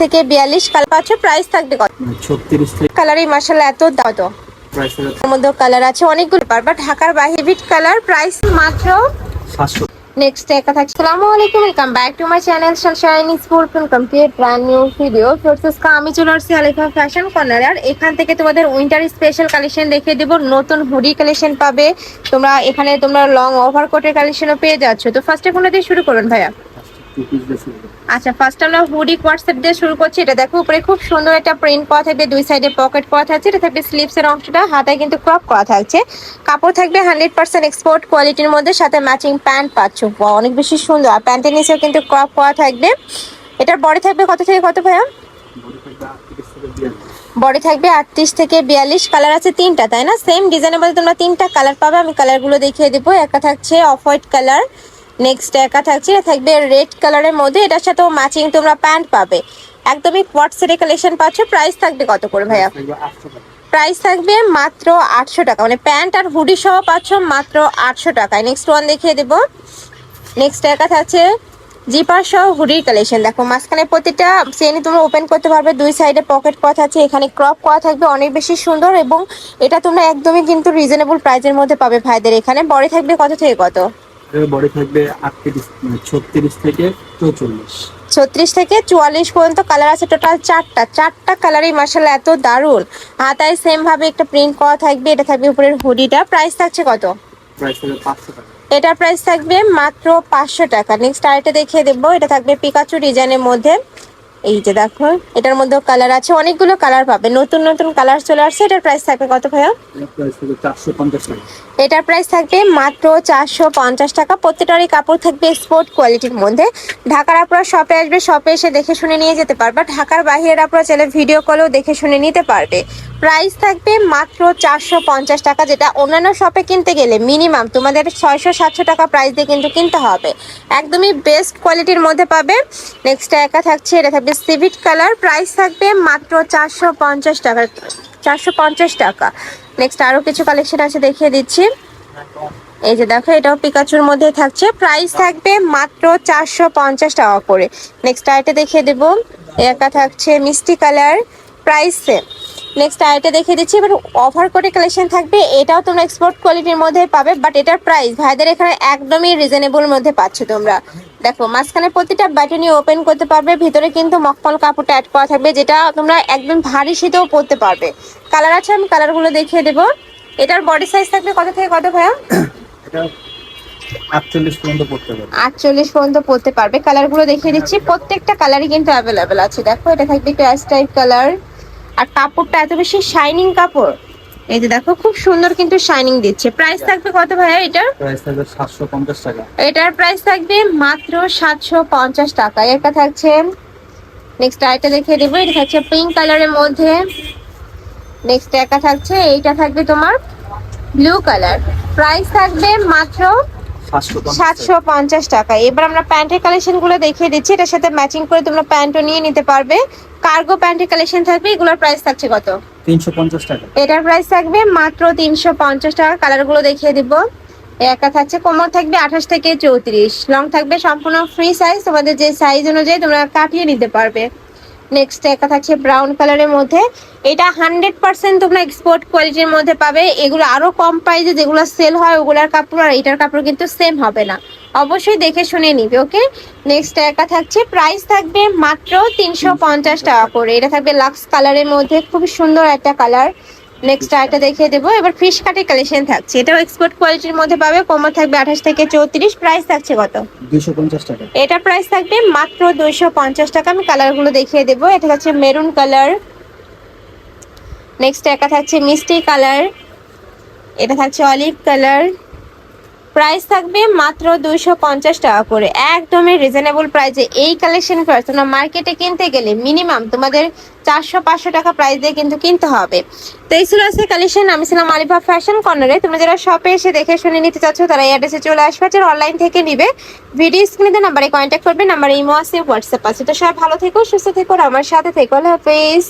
থেকে বিয়াল্লিশ কালার পাচ্ছ প্রাইস থাকবে কত? ছত্রিশ থেকে কালারই মার্শাল এত দাও তো মধ্যে কালার আছে অনেকগুলো পারবা ঢাকার বাহির বিট কালার প্রাইস মাত্র সাতশো। নেক্সট একা থাকছে। আসসালামু আলাইকুম welcome back to my channel sunshine school from complete brand new video forces কা আমি চলে আসছি আলিফা ফ্যাশন কর্নার আর এখান থেকে তোমাদের উইন্টার স্পেশাল কালেকশন দেখিয়ে দেবো। নতুন হুডি কালেকশন পাবে। তোমরা এখানে তোমরা লং ওভার কোটের কালেকশনও পেয়ে যাচ্ছ। তো ফার্স্টে কোনটা দিয়ে শুরু করুন ভাইয়া? টু আচ্ছা ফার্স্ট আমরা হুডি কোয়াটসঅ্যাপ দিয়ে শুরু করছি। এটা দেখো, উপরে খুব সুন্দর একটা প্রিন্ট করা থাকবে, দুই সাইডে পকেট করা থাকছে। এটা থাকবে স্লিপস এর অংশটা, হাতায় কিন্তু ক্রপ করা থাকছে। কাপড় থাকবে হান্ড্রেড পার্সেন্ট এক্সপোর্ট কোয়ালিটির মধ্যে, সাথে ম্যাচিং প্যান্ট পাচ্ছ। অনেক বেশি সুন্দর। আর প্যান্টের নিচেও কিন্তু ক্রপ করা থাকবে। এটার বডি থাকবে কত থেকে কত ভাইয়া? বড় থাকবে আটত্রিশ থেকে বিয়াল্লিশ। কালার আছে তিনটা, তাই না? সেম ডিজাইনের মধ্যে তোমরা তিনটা কালার পাবে। আমি কালারগুলো দেখিয়ে দেবো। একটা থাকছে অফ হোয়াইট কালার নেক্সট একা থাকছে এটা থাকবে রেড কালারের মধ্যে এটার সাথেও ম্যাচিং তোমরা প্যান্ট পাবে। একদমই কোয়াট সেটে কালেকশন পাচ্ছ প্রাইস থাকবে কত করে ভাইয়া? প্রাইস থাকবে মাত্র আটশো টাকা মানে প্যান্ট আর হুডি সহ পাচ্ছ মাত্র আটশো টাকায় নেক্সট ওয়ান দেখিয়ে দেবো। নেক্সট একা থাকছে জিপার সহ হুডির কালেকশন দেখো মাঝখানে প্রতিটা চেনই তোমরা ওপেন করতে পারবে দুই সাইডে পকেট করা আছে এখানে ক্রপ করা থাকবে অনেক বেশি সুন্দর এবং এটা তোমরা একদমই কিন্তু রিজনেবল প্রাইসের মধ্যে পাবে ভাইদের এখানে। বড় থাকবে কত থেকে কত? বডি থাকবে আটত্রিশ মানে ছত্রিশ থেকে চৌচল্লিশ। ছত্রিশ থেকে চুয়াল্লিশ পর্যন্ত কালার আছে টোটাল চারটা। চারটা কালারই মার্শাল্লাহ এত দারুণ। হাতায় সেম ভাবে একটা প্রিন্ট করা থাকবে এটা থাকবে উপরের হুডিটা প্রাইস থাকছে কত? প্রাইস হলো পাঁচশো টাকা। এটার প্রাইস থাকবে মাত্র পাঁচশো টাকা। নেক্সট আরেকটা দেখিয়ে দেবো। এটা থাকবে পিকাচু ডিজাইনের মধ্যে। এই যে দেখো এটার মধ্যেও কালার আছে অনেকগুলো কালার পাবে। নতুন নতুন কালার চলে আসছে এটার প্রাইস থাকবে কত ভাইয়া? এটার প্রাইস থাকবে মাত্র চারশো পঞ্চাশ টাকা। প্রত্যেকটারই কাপড় থাকবে স্পোর্ট কোয়ালিটির মধ্যে। ঢাকার আপনারা শপে আসবে শপে এসে দেখে শুনে নিয়ে যেতে পারবে। ঢাকার বাইরের আপনারা চাইলে ভিডিও কলেও দেখে শুনে নিতে পারবে। প্রাইস থাকবে মাত্র চারশো পঞ্চাশ টাকা যেটা অন্যান্য শপে কিনতে গেলে মিনিমাম তোমাদের ছয়শো সাতশো টাকা প্রাইস দিয়ে কিন্তু কিনতে হবে। একদমই বেস্ট কোয়ালিটির মধ্যে পাবে। নেক্সট একা থাকছে এটা থাকবে সিভিট কালার প্রাইস থাকবে মাত্র চারশো পঞ্চাশ টাকা। চারশো পঞ্চাশ টাকা। নেক্সট আরও কিছু কালেকশন আছে দেখিয়ে দিচ্ছি। এই যে দেখো, এটাও পিকাচুর মধ্যে থাকছে। প্রাইস থাকবে মাত্র চারশো পঞ্চাশ টাকা করে। নেক্সট আইটা দেখিয়ে দেবো। একা থাকছে মিষ্টি কালার প্রাইস সেম নেক্সট আইটা দেখিয়ে দিচ্ছি। এবার অফার করে কালেকশন থাকবে। এটাও তোমরা এক্সপোর্ট কোয়ালিটির মধ্যে পাবে বাট এটার প্রাইস ভাইদের এখানে একদমই রিজনেবল মধ্যে পাচ্ছ তোমরা। দেখো মাঝখানে প্রতিটা ব্যাটনি ওপেন করতে পারবে ভিতরে কিন্তু মকমল কাপড়টা অ্যাড করা থাকবে যেটা তোমরা একদম ভারী শীতেও পরতে পারবে। কালার আছে আমি কালারগুলো দেখিয়ে দেবো। এটার বডি সাইজ থাকবে কত থেকে কত ভাইয়া? আটচল্লিশ পর্যন্ত পড়তে পারবে। কালারগুলো দেখিয়ে দিচ্ছি। প্রত্যেকটা কালারই কিন্তু অ্যাভেলেবেল আছে। দেখো এটা থাকবে একটু অ্যাশ টাইপ কালার আর কাপড়টা এত বেশি শাইনিং কাপড়। এই যে দেখো খুব সুন্দর কিন্তু শাইনিং দিচ্ছে। প্রাইস থাকবে কত ভাইয়া এটার? প্রাইস থাকবে সাতশো পঞ্চাশ টাকা। এটার প্রাইস থাকবে মাত্র সাতশো পঞ্চাশ টাকা। এটা থাকছে নেক্সট আরেকটা দেখিয়ে দেবো। এটা থাকছে পিঙ্ক কালারের মধ্যে। নেক্সট একা থাকছে এইটা থাকবে তোমার ব্লু কালার প্রাইস থাকবে মাত্র সাতশো পঞ্চাশ টাকা। এবার আমরা প্যান্টের কালেকশনগুলো দেখিয়ে দিচ্ছি। এটার সাথে ম্যাচিং করে তোমরা প্যান্টও নিয়ে নিতে পারবে। কার্গো প্যান্টের কালেকশন থাকবে এগুলোর প্রাইস থাকছে কত? তিনশো পঞ্চাশ টাকা। এটার প্রাইস থাকবে মাত্র তিনশো পঞ্চাশ টাকা কালারগুলো দেখিয়ে দিব। একা থাকছে কোমর থাকবে আঠাশ থেকে চৌত্রিশ লং থাকবে সম্পূর্ণ ফ্রি সাইজ তোমাদের যে সাইজ অনুযায়ী তোমরা কাটিয়ে নিতে পারবে। নেক্সট একটা থাকছে ব্রাউন কালারের মধ্যে। এটা হান্ড্রেড পার্সেন্ট তোমরা এক্সপোর্ট কোয়ালিটির মধ্যে পাবে। এগুলো আরও কম প্রাইসে যেগুলো সেল হয়, ওগুলার কাপড় আর এটার কাপড় কিন্তু সেম হবে না। অবশ্যই দেখে শুনে নিবে ওকে নেক্সট একা থাকছে প্রাইস থাকবে মাত্র তিনশো পঞ্চাশ টাকা করে। এটা থাকবে লাক্স কালারের মধ্যে খুব সুন্দর একটা কালার নেক্সট আরেকটা দেখিয়ে দেবো। এবার ফিশ কাটের কালেকশন থাকছে। এটাও এক্সপোর্ট কোয়ালিটির মধ্যে পাবে। কোমর থাকবে আঠাশ থেকে চৌত্রিশ। প্রাইস থাকছে কত? দুইশো পঞ্চাশ টাকা। এটা প্রাইস থাকবে মাত্র দুইশো পঞ্চাশ টাকা। আমি কালারগুলো দেখিয়ে দেবো। এটা হচ্ছে মেরুন কালার নেক্সট একা থাকছে মিষ্টি কালার এটা থাকছে অলিভ কালার প্রাইস থাকবে মাত্র দুইশো পঞ্চাশ টাকা করে। একদমই রিজনেবল প্রাইসে এই কালেকশন তোমরা মার্কেটে কিনতে গেলে মিনিমাম তোমাদের চারশো পাঁচশো টাকা প্রাইস দিয়ে কিন্তু কিনতে হবে। তো এই ছিল আজকে কালেকশন আমি ছিলাম আলিফা ফ্যাশন কর্নারে তোমরা যারা শপে এসে দেখে শুনে নিতে চাচ্ছ, তারা এই অ্যাড্রেসে চলে আসবে যারা অনলাইন থেকে নিবে ভিডিও স্ক্রিনে নাম্বারে কন্ট্যাক্ট করবে। নাম্বার ইমো আছে হোয়াটসঅ্যাপ আছে। তো সবাই ভালো থেকো, সুস্থ থেকো আমার সাথে থেকো। আল্লাহ হাফেজ।